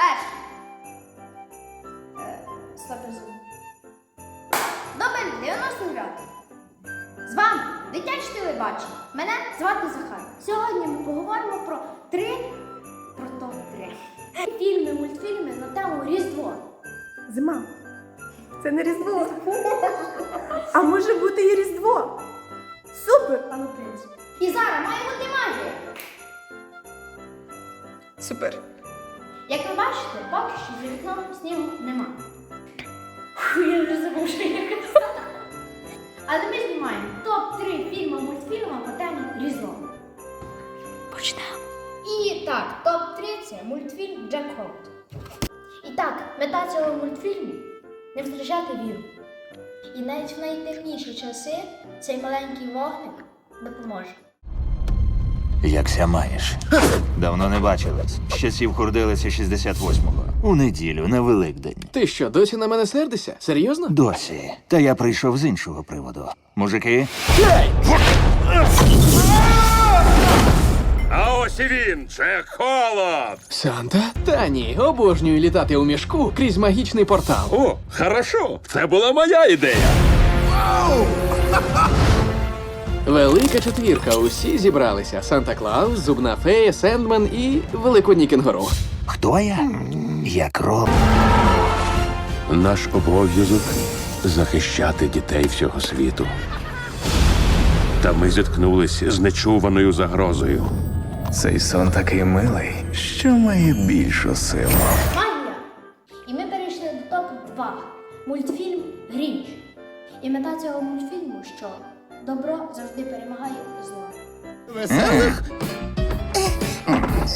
Перший. Е, Слабезум. Добрий 99. З вами дитяче телебачення. Мене звати Захар. Сьогодні ми поговоримо про три про топ-3. Фільми, мультфільми на тему Різдво. Зима. Це не Різдво. А може бути і Різдво. Супер! Пану принцу. І зараз має бути магія. Супер. Як ви бачите, поки що за вікном снігу нема. Фу, Я вже забув, що я казала. Але ми знімаємо топ-3 фільми мультфільму по темі Різдво. Почнемо. І так, топ-3 це мультфільм Джек Холт. І так, мета цього мультфільму не втрачати віру. І навіть в найтемніші часи цей маленький вогник допоможе. Якся маєш? Давно не бачились. З часів хурдилися 68-го. У неділю, на Великдень. Ти що, досі на мене сердишся? Серйозно? Досі. Та я прийшов з іншого приводу. Мужики, А ось і він, Джек Холод. Санта? Та ні, обожнюю літати у мішку крізь магічний портал. О, хорошо, це була моя ідея. Велика четвірка, усі зібралися: Санта Клаус, Зубна фея, Сендмен і Великодній кенгуру. хто я? Я кров. Наш обов'язок захищати дітей всього світу. Та ми зіткнулися з нечуваною загрозою. Цей сон такий милий, що має більшу силу. Магія! І ми перейшли до топ 2 мультфільм Грінч. І мета цього мультфільму, що добро завжди перемагає зло.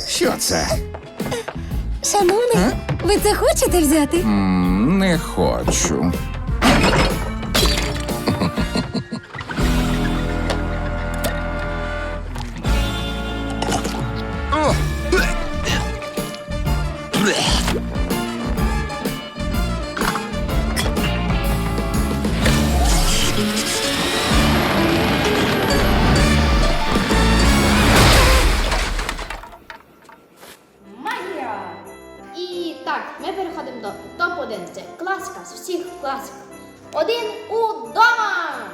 Що це? Шановний, ви це хочете взяти? М, Не хочу. Так, ми переходимо до топ-1. Це класика з всіх класик. Один удома!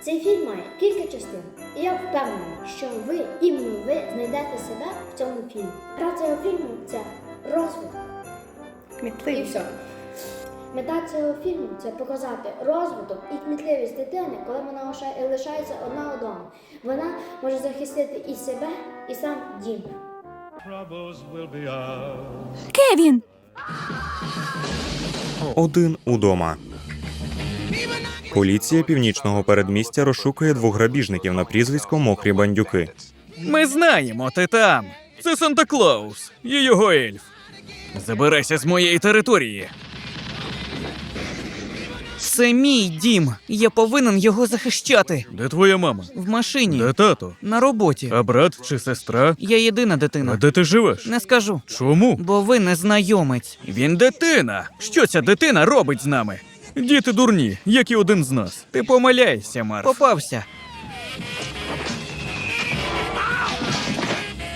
Цей фільм має кілька частин. І я впевнена, що ви, іменно ви, знайдете себе в цьому фільмі. Мета цього фільму це розвиток. І все. Мета цього фільму це показати розвиток і кмітливість дитини, коли вона лишається одна вдома. Вона може захистити і себе, і сам дім. Кевін! Один удома. Поліція північного передмістя розшукує двох грабіжників на прізвисько Мокрі бандюки. Ми знаємо, ти там. Це Санта Клаус і його ельф. Забирайся з моєї території. Це мій дім. Я повинен його захищати. Де твоя мама? В машині. Де тато? На роботі. А брат чи сестра? Я єдина дитина. А де ти живеш? Не скажу. Чому? Бо ви незнайомець. Він дитина. Що ця дитина робить з нами? Діти дурні, як і один з нас. Ти помиляєшся, Марф. Попався.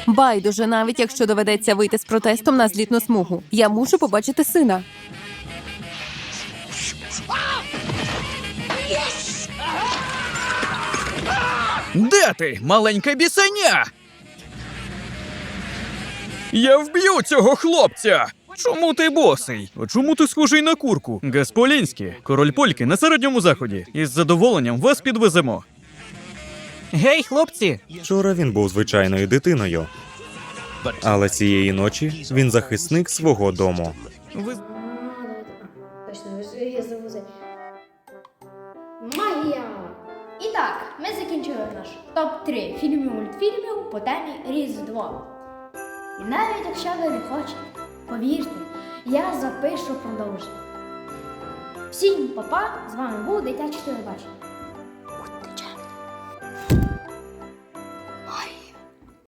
Байдуже, навіть якщо доведеться вийти з протестом на злітну смугу. Я мушу побачити сина. Де ти, маленька бісеня? Я вб'ю цього хлопця. Чому ти босий? А чому ти схожий на курку? Гасполінський, король польки на середньому заході. Із задоволенням вас підвеземо. Гей, хлопці! Вчора він був звичайною дитиною, але цієї ночі він захисник свого дому. Ви закінчили наш топ-3 фільмів мультфільмів по темі Різдво. І навіть якщо ви не хочете, повірте, я запишу продовження. Всім па-па, з вами був дитячий телебачення.